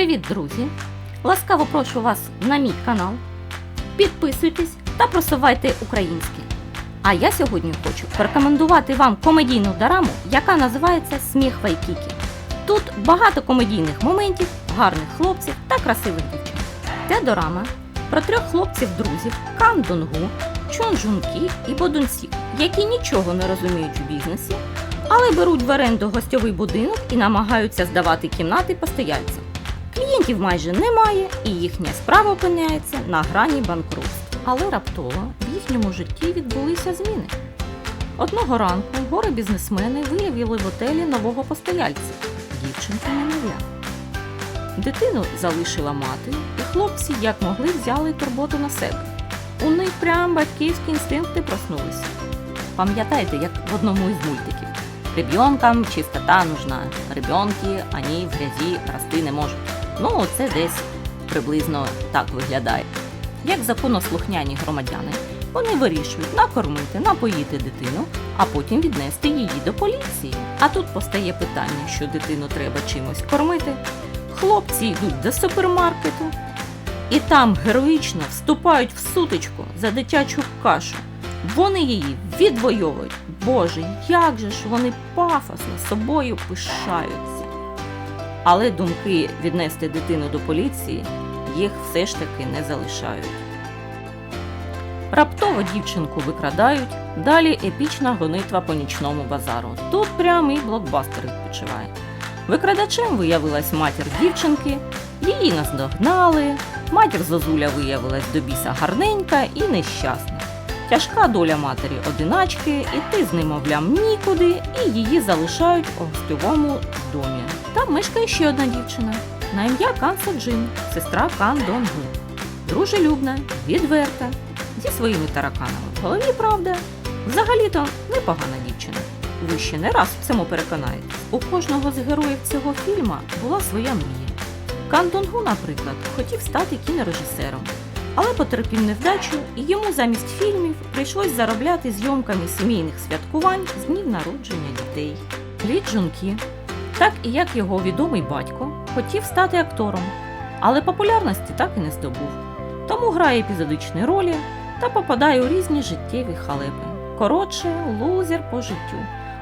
Привіт, друзі! Ласкаво прошу вас на мій канал. Підписуйтесь та просувайте українське. А я сьогодні хочу порекомендувати вам комедійну дораму, яка називається Сміх Вайкікі. Тут багато комедійних моментів, гарних хлопців та красивих дівчат. Ця дорама про трьох хлопців-друзів Кан Донгу, Чон Джункі і Бодунсік, які нічого не розуміють у бізнесі, але беруть в оренду гостьовий будинок і намагаються здавати кімнати постояльцям. Клієнтів майже немає, і їхня справа опиняється на грані банкрутства. Але раптово в їхньому житті відбулися зміни. Одного ранку горе бізнесмени виявили в готелі нового постояльця дівчинку немовля. Дитину залишила мати, і хлопці як могли взяли турботу на себе. У них прям батьківські інстинкти проснулися. Пам'ятаєте, як в одному із мультиків? Ребенкам чистота нужна. Ребенки, ані в грязі рости не можуть. Ну, це десь приблизно так виглядає. Як законослухняні громадяни, вони вирішують накормити, напоїти дитину, а потім віднести її до поліції. А тут постає питання, що дитину треба чимось кормити. Хлопці йдуть до супермаркету і там героїчно вступають в сутичку за дитячу кашу. Вони її відвоюють. Боже, як же ж вони пафосно собою пишаються. Але думки віднести дитину до поліції їх все ж таки не залишають. Раптово дівчинку викрадають, далі епічна гонитва по нічному базару. Тут прямий блокбастер відпочиває. Викрадачем виявилась матір дівчинки, її наздогнали, матір Зозуля виявилась до біса гарненька і нещасна. Тяжка доля матері одиначки, іти з немовлям нікуди, і її залишають у гостьовому домі. Там мешкає ще одна дівчина на ім'я Кан Соджин, сестра Кан Донгу. Дружелюбна, відверта, зі своїми тараканами в голові, правда. Взагалі-то непогана дівчина. Ви ще не раз в цьому переконаєтесь. У кожного з героїв цього фільму була своя мрія. Кан Донгу, наприклад, хотів стати кінорежисером, але потерпів невдачу, і йому замість фільмів прийшлось заробляти зйомками сімейних святкувань з днів народження дітей. Лі Джункі, так і як його відомий батько, хотів стати актором, але популярності так і не здобув. Тому грає епізодичні ролі та попадає у різні життєві халепи. Коротше, лузер по життю.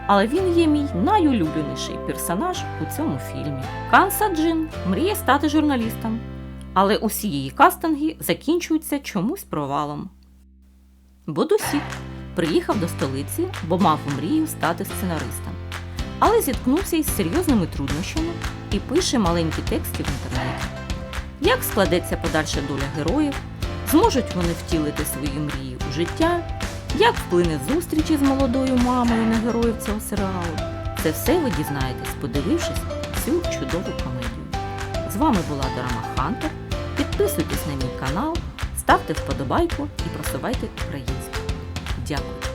Але він є мій найулюбленіший персонаж у цьому фільмі. Кан Саджин мріє стати журналістом, але усі її кастинги закінчуються чомусь провалом. Бодусік приїхав до столиці, бо мав мрію стати сценаристом, але зіткнувся із серйозними труднощами і пише маленькі тексти в інтернеті. Як складеться подальша доля героїв, зможуть вони втілити свої мрії у життя, як вплине зустрічі з молодою мамою на героїв цього серіалу. Це все ви дізнаєтесь, подивившись цю чудову комедію. З вами була Дорама Хантер. Підписуйтесь на мій канал, ставте вподобайку і просувайте українську. Дякую!